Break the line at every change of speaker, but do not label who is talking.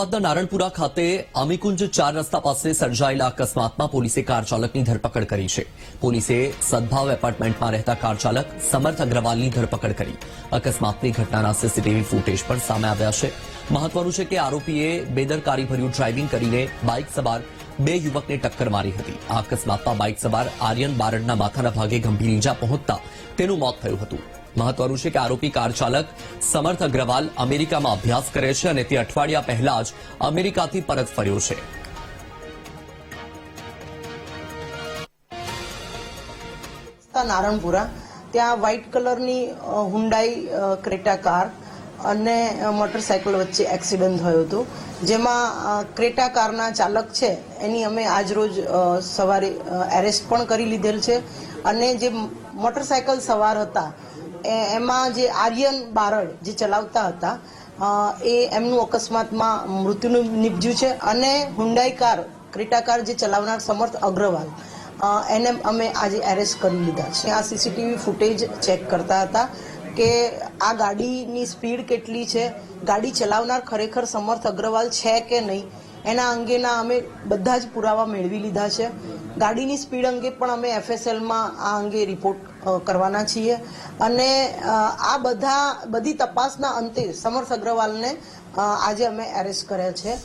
અમદાવાદના નારણપુરા ખાતે અમીકુંજ ચાર રસ્તા પાસે સર્જાયેલા અકસ્માતમાં પોલીસે કાર ચાલકની ધરપકડ કરી છે. પોલીસે સદભાવ એપાર્ટમેન્ટમાં રહેતા કાર ચાલક સમર્થ અગ્રવાલની ધરપકડ કરી. અકસ્માતની ઘટનાના સીસીટીવી ફૂટેજ પણ સામે આવ્યા છે. મહત્વનું છે કે આરોપીએ બેદરકારીભર્યું ડ્રાઇવિંગ કરીને બાઇક સવાર બે યુવકને ટક્કર મારી હતી. આ અકસ્માતમાં બાઇક સવાર આર્યન બારડના માથાના ભાગે ગંભીર ઈજા પહોંચતા તેનું મોત થયું હતું. મહત્વનું છે કે આરોપી કાર ચાલક સમર્થ અગ્રવાલ અમેરિકામાં અભ્યાસ કરે છે અને તે અઠવાડિયા પહેલા જ અમેરિકાથી પરત ફર્યો છે.
નારણપુરા. ત્યાં વ્હાઇટ કલરની હુન્ડાઈ ક્રેટા કાર અને મોટરસાયકલ વચ્ચે એક્સિડન્ટ થયો હતો. જેમાં ક્રેટા કારના ચાલક છે, એની અમે આજરોજ સવારે એરેસ્ટ પણ કરી લીધેલ છે. અને જે મોટરસાયકલ સવાર હતા એમાં જે આર્યન બારડ જે ચલાવતા હતા એ એમનું અકસ્માતમાં મૃત્યુનું નિપજ્યું છે અને હુંડાઈ કાર, ક્રેટા કાર જે ચલાવનાર સમર્થ અગ્રવાલ એને અમે આજે એરેસ્ટ કરી લીધા છે. આ સીસીટીવી ફૂટેજ ચેક કરતા હતા કે આ ગાડીની સ્પીડ કેટલી છે, ગાડી ચલાવનાર ખરેખર સમર્થ અગ્રવાલ છે કે નહીં? એના અંગેના અમે બધા જ પુરાવા મેળવી લીધા છે. ગાડીની સ્પીડ અંગે પણ અમે એફએસએલમાં આ અંગે રિપોર્ટ કરવાના છીએ. અને આ બધા, બધી તપાસના અંતે સમર્થ અગ્રવાલને આજે અમે એરેસ્ટ કર્યા છે.